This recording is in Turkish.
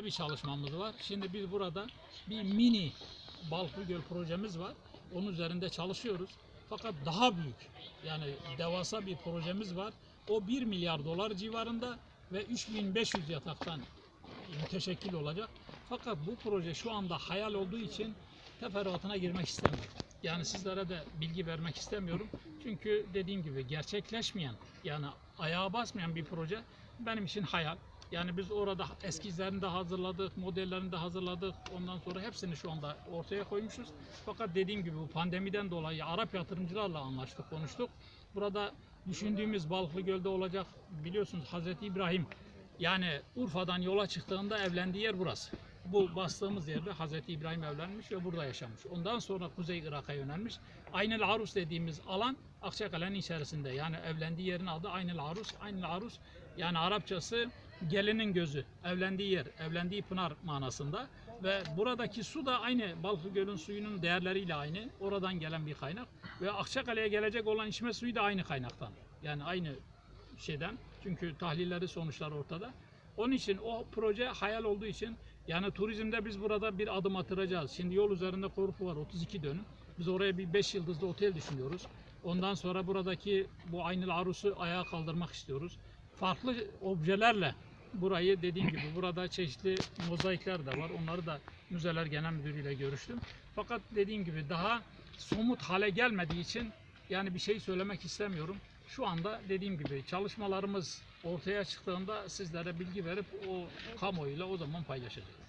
şöyle bir çalışmamız var. Şimdi biz burada bir mini Balklı Göl projemiz var. Onun üzerinde çalışıyoruz. Fakat daha büyük yani devasa bir projemiz var. O 1 milyar dolar civarında ve 3500 yataktan müteşekkil olacak. Fakat bu proje şu anda hayal olduğu için teferruatına girmek istemiyorum. Yani sizlere de bilgi vermek istemiyorum. Çünkü dediğim gibi gerçekleşmeyen yani ayağa basmayan bir proje benim için hayal. Yani biz orada eskizlerini de hazırladık, modellerini de hazırladık. Ondan sonra hepsini şu anda ortaya koymuşuz. Fakat dediğim gibi bu pandemiden dolayı Arap yatırımcılarla anlaştık, konuştuk. Burada düşündüğümüz Balıklı Göl'de olacak biliyorsunuz Hazreti İbrahim yani Urfa'dan yola çıktığında evlendiği yer burası. Bu bastığımız yerde Hazreti İbrahim evlenmiş ve burada yaşamış. Ondan sonra Kuzey Irak'a yönelmiş. Aynel Arus dediğimiz alan Akçakale'nin içerisinde. Yani evlendiği yerin adı Aynel Arus. Aynel Arus yani Arapçası gelinin gözü. Evlendiği yer, evlendiği pınar manasında. Ve buradaki su da aynı Balıklı Göl'ün suyunun değerleriyle aynı. Oradan gelen bir kaynak. Ve Akçakale'ye gelecek olan içme suyu da aynı kaynaktan. Yani aynı şeyden. Çünkü tahlilleri sonuçlar ortada. Onun için o proje hayal olduğu için yani turizmde biz burada bir adım atıracağız. Şimdi yol üzerinde Korfu var 32 dönüm. Biz oraya bir 5 yıldızlı otel düşünüyoruz. Ondan sonra buradaki bu Aynıl Arus'u ayağa kaldırmak istiyoruz. Farklı objelerle burayı dediğim gibi burada çeşitli mozaikler de var. Onları da Müzeler Genel Müdürü ile görüştüm. Fakat dediğim gibi daha somut hale gelmediği için yani bir şey söylemek istemiyorum. Şu anda dediğim gibi çalışmalarımız ortaya çıktığında sizlere bilgi verip o kamuoyuyla o zaman paylaşacağız.